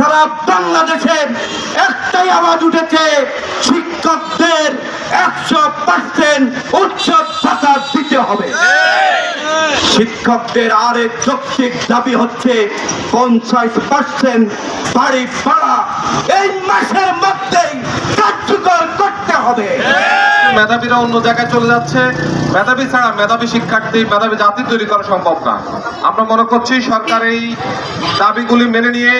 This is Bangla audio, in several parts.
সারা বাংলাদেশে একটাই আওয়াজ উঠেছে, শিক্ষকদের একশো পার্সেন্ট ভাতা দিতে হবে। শিক্ষকদের আরেক যৌক্তিক দাবি হচ্ছে পঞ্চাশ পার্সেন্ট বাড়ি ভাড়া। এই মাসের হবে মেধাবীরা অন্য জায়গায় চলে যাচ্ছে। মেধাবী ছাড়া মেধাবী শিক্ষার্থী, মেধাবী জাতি তৈরি করা সম্ভব না। আমরা মনে করছি সরকার এই দাবিগুলি মেনে নিয়ে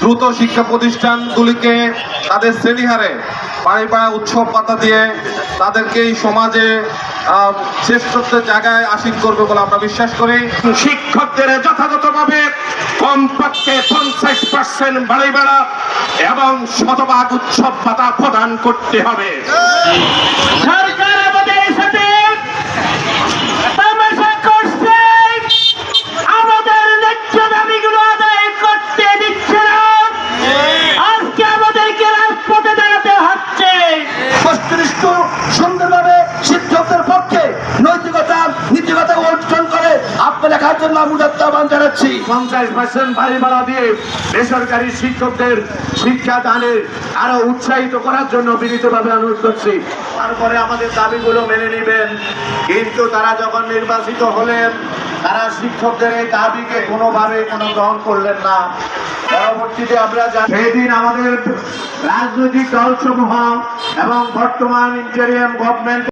দ্রুত শিক্ষা প্রতিষ্ঠানগুলিকে তাদের শ্রেণীহারে পাড়ি পাড়া উৎসব পাতা দিয়ে তাদেরকে এই সমাজে শ্রেষ্ঠত্বের জায়গায় আসীন করবে বলে আমরা বিশ্বাস করি। শিক্ষকদের যথাযথভাবে কমপক্ষে পঞ্চাশ পার্সেন্ট বাড়ি ভাড়া এবং শতভাগ উৎসব ভাতা প্রদান করতে হবে। সরকার আমাদের সাথে তামাশা লেখার জন্য আমি আহ্বান জানাচ্ছি। পঞ্চাশ পার্সেন্ট বাড়ি ভাড়া দিয়ে বেসরকারি শিক্ষকদের শিক্ষা দানে আরও উৎসাহিত করার জন্য বিনীতভাবে অনুরোধ করছি। তারপরে আমাদের দাবিগুলো মেনে নেবেন। কিন্তু তারা যখন নির্বাচিত হলেন, তারা শিক্ষকদের এই দাবিকে কোনোভাবে কোনো গ্রহণ করলেন না। পরবর্তীতে আমরা জানি সেদিন আমাদের রাজনৈতিক দলসমূহ এবং বর্তমান ইন্টারিয়াম গভর্নমেন্ট